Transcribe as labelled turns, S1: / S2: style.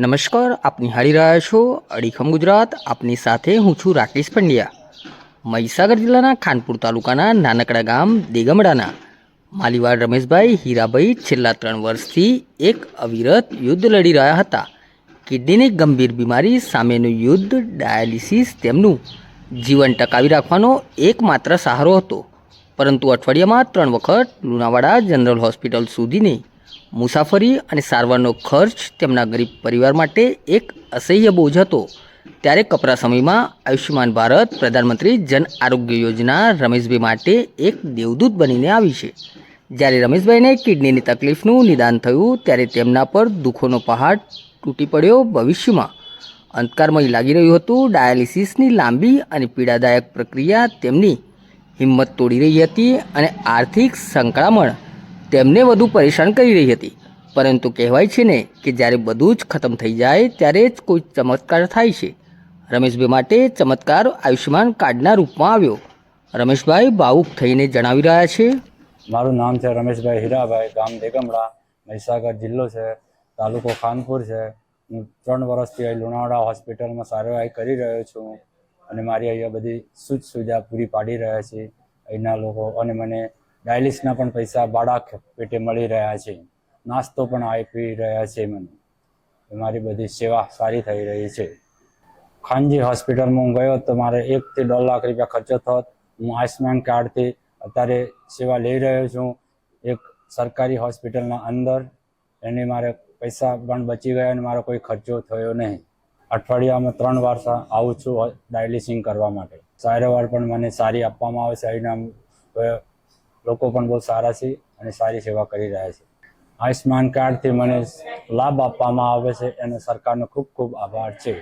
S1: નમસ્કાર, આપ નિહાળી રહ્યા છો અડીખમ ગુજરાત. આપની સાથે હું છું રાકેશ પંડ્યા. મહીસાગર જિલ્લાના ખાનપુર તાલુકાના નાનકડા ગામ દેગમડાના. માલીવાડ રમેશભાઈ હીરાભાઈ છેલ્લા ત્રણ વર્ષથી એક અવિરત યુદ્ધ લડી રહ્યા હતા. કિડનીની ગંભીર બીમારી સામેનું યુદ્ધ, ડાયાલિસિસ તેમનું. જીવન ટકાવી રાખવાનો એકમાત્ર સહારો હતો. પરંતુ અઠવાડિયામાં ત્રણ વખત લુણાવાડા જનરલ હોસ્પિટલ સુધીની મુસાફરી અને સારવારનો ખર્ચ તેમના ગરીબ પરિવાર માટે એક અસહ્ય બોજ હતો. ત્યારે કપરા સમયમાં આયુષ્યમાન ભારત પ્રધાનમંત્રી જન આરોગ્ય યોજના રમેશભાઈ માટે એક દેવદૂત બનીને આવી છે. જ્યારે રમેશભાઈને કિડનીની તકલીફનું નિદાન થયું, ત્યારે તેમના પર દુઃખોનો પહાડ તૂટી પડ્યો ભવિષ્યમાં. અંધકારમય લાગી રહ્યું હતું, ડાયાલિસિસની લાંબી અને પીડાદાયક પ્રક્રિયા તેમની હિંમત તોડી રહી હતી અને આર્થિક સંકળામણ તેમને વધુ પરેશાન કરી રહી હતી. પરંતુ કહેવાય છે ને કે જ્યારે બધું જ ખતમ થઈ જાય ત્યારે જ કોઈ ચમત્કાર થાય છે. રમેશભાઈ માટે ચમત્કાર આયુષ્યમાન કાર્ડના રૂપમાં આવ્યો. રમેશભાઈ ભાવુક થઈને જણાવી રહ્યા છે.
S2: મારું નામ છે રમેશભાઈ હીરાભાઈ, ગામ દેગમડા મહીસાગર જિલ્લો છે, તાલુકો ખાનપુર છે. હું ત્રણ વર્ષથી અહીં લુણાવાડા હોસ્પિટલમાં સારવાર કરી રહ્યો છું અને મારી અહીંયા બધી સુજ સુવિધા પૂરી પાડી રહ્યા છે. અહીંના લોકો અને મને ડાયાલિસના પણ પૈસા બાળક પેટે મળી રહ્યા છે. નાસ્તો પણ આપી રહ્યા છે મને. મારી બધી સેવા સારી થઈ રહી છે. ખાનજી હોસ્પિટલમાં હું ગયો તો મારે એકથી દોઢ લાખ રૂપિયા ખર્ચો થતો હું આયુષ્યમાન કાર્ડથી અત્યારે સેવા લઈ રહ્યો છું. એક સરકારી હોસ્પિટલના અંદર એની મારે પૈસા પણ બચી ગયા અને મારો કોઈ ખર્ચો થયો નહીં. અઠવાડિયામાં ત્રણ વાર આવું છું ડાયાલિસિંગ કરવા માટે. સારવાર પણ મને સારી આપવામાં આવે છે. અહીંના લોકો પણ બહુ સારા છે અને સારી સેવા કરી રહ્યા છે. આયુષ્યમાન કાર્ડથી મને લાભ આપવામાં આવે છે એનો સરકારનો ખૂબ ખૂબ આભાર છે.